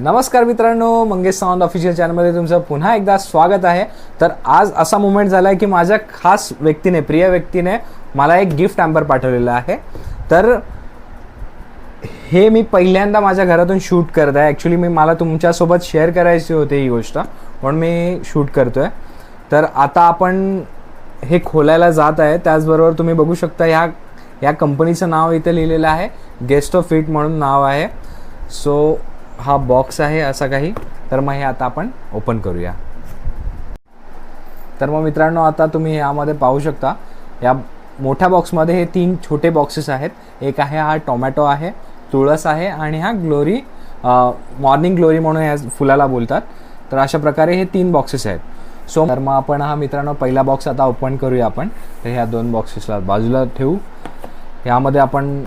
नमस्कार मित्रांनो मंगेश सावंत ऑफिशियल चॅनलमध्ये तुमचं पुन्हा एकदा स्वागत आहे. तर आज असा मुमेंट झाला आहे की माझ्या खास व्यक्तीने प्रिय व्यक्तीने मला एक गिफ्ट हॅम्पर पाठवलेलं आहे. तर हे मी पहिल्यांदा माझ्या घरातून शूट करत आहे. ॲक्च्युली मी मला तुमच्यासोबत शेअर करायची होती ही गोष्ट म्हणून मी शूट करतो आहे तर आता आपण हे खोलायला जात आहे. त्याचबरोबर तुम्ही बघू शकता ह्या या कंपनीचं नाव इथे लिहिलेलं आहे. गेस्ट ऑफ फिट म्हणून नाव आहे. सो हा बॉक्स आहे असा काही. तर मग हे आता आपण ओपन करूया. तर मग मित्रांनो आता तुम्ही यामध्ये पाहू शकता या मोठ्या बॉक्समध्ये हे तीन छोटे बॉक्सेस आहेत. एक आहे हा टोमॅटो आहे तुळस आहे आणि हा ग्लोरी मॉर्निंग ग्लोरी म्हणून या फुलाला बोलतात. तर अशा प्रकारे हे तीन बॉक्सेस आहेत. सो तर मग आपण हा मित्रांनो पहिला बॉक्स आता ओपन करूया आपण. तर ह्या दोन बॉक्सेसला बाजूला ठेवू. यामध्ये आपण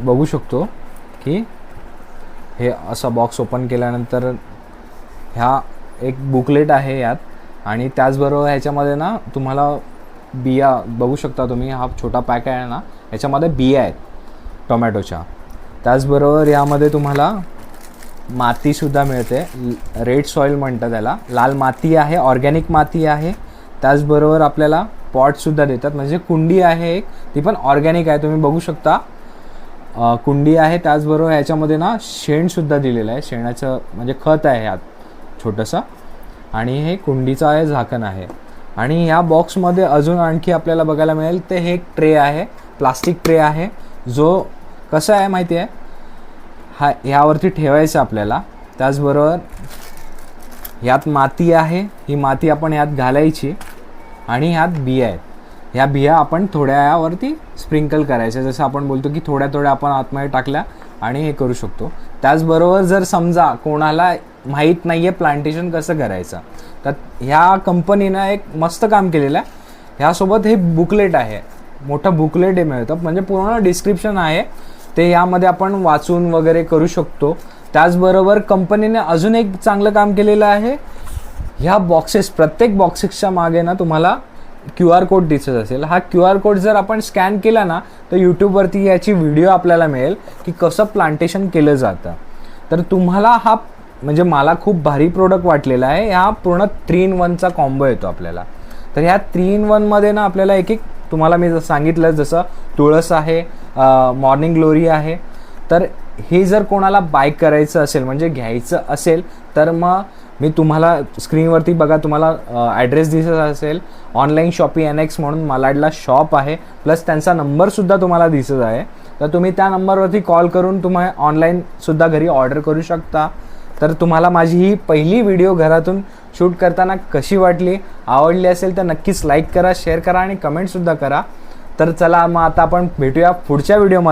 बघू शकतो की हे असा बॉक्स ओपन केल्यानंतर ह्या एक बुकलेट आहे यात. आणि त्याचबरोबर ह्याच्यामध्ये ना तुम्हाला बिया बघू शकता तुम्ही हा छोटा पॅक आहे ना याच्यामध्ये बिया आहेत टोमॅटोच्या. त्याचबरोबर यामध्ये तुम्हाला मातीसुद्धा मिळते. रेड सॉईल म्हणतं त्याला. लाल माती आहे ऑर्गॅनिक माती आहे. त्याचबरोबर आपल्याला पॉटसुद्धा देतात. म्हणजे कुंडी आहे एक ती पण ऑर्गॅनिक आहे. तुम्ही बघू शकता. कुंडी आहे त्याचबरोबर ह्याच्यामध्ये ना शेणसुद्धा दिलेलं आहे. शेणाचं म्हणजे खत आहे ह्यात छोटंसं. आणि हे कुंडीचं आहे झाकण आहे. आणि ह्या बॉक्समध्ये अजून आणखी आपल्याला बघायला मिळेल ते हे एक ट्रे आहे प्लास्टिक ट्रे आहे. जो कसं आहे माहिती आहे? हा ह्यावरती ठेवायचं आपल्याला. त्याचबरोबर ह्यात माती आहे ही माती आपण ह्यात घालायची. आणि ह्यात बिया आहेत. ह्या बिया आपण थोड्या यावरती स्प्रिंकल करायच्या. जसं आपण बोलतो की थोड्या थोड्या आपण आतमध्ये टाकल्या आणि हे करू शकतो. त्याचबरोबर जर समजा कोणाला माहीत नाही आहे प्लांटेशन कसं करायचं तर ह्या कंपनीनं एक मस्त काम केलेलं आहे. ह्यासोबत हे बुकलेट आहे. मोठं बुकलेट हे मिळतं. म्हणजे पूर्ण डिस्क्रिप्शन आहे. ते यामध्ये आपण वाचून वगैरे करू शकतो. त्याचबरोबर कंपनीने अजून एक चांगलं काम केलेलं आहे. ह्या बॉक्सेस प्रत्येक बॉक्सेसच्या मागे ना तुम्हाला क्यू आर कोड दिसत असेल. हा क्यू आर कोड जर आपण स्कॅन केला ना तर यूट्यूबवरती याची व्हिडिओ आपल्याला मिळेल की कसं प्लांटेशन केलं जातं. तर तुम्हाला हा म्हणजे मला खूप भारी प्रोडक्ट वाटलेला आहे. हा पूर्ण थ्री इन वनचा कॉम्बो येतो आपल्याला. तर ह्या थ्री इन वनमध्ये ना आपल्याला एक एक तुम्हाला मी जसं सांगितलं जसं तुळस आहे मॉर्निंग ग्लोरी आहे. तर हे जर कोणाला बाय करायचं असेल म्हणजे घ्यायचं असेल तर मग मी तुम्हाला स्क्रीनवरती बघा तुम्हाला ॲड्रेस दिसत असेल. ऑनलाईन शॉपी एन एक्स म्हणून मालाडला शॉप आहे. प्लस त्यांचा नंबरसुद्धा तुम्हाला दिसत आहे. तर तुम्ही त्या नंबरवरती कॉल करून तुम्हा ऑनलाईनसुद्धा घरी ऑर्डर करू शकता. तर तुम्हाला माझी ही पहिली व्हिडिओ घरातून शूट करताना कशी वाटली आवडली असेल तर नक्कीच लाईक करा शेअर करा आणि कमेंटसुद्धा करा. तर चला मग आता आपण भेटूया पुढच्या व्हिडिओमध्ये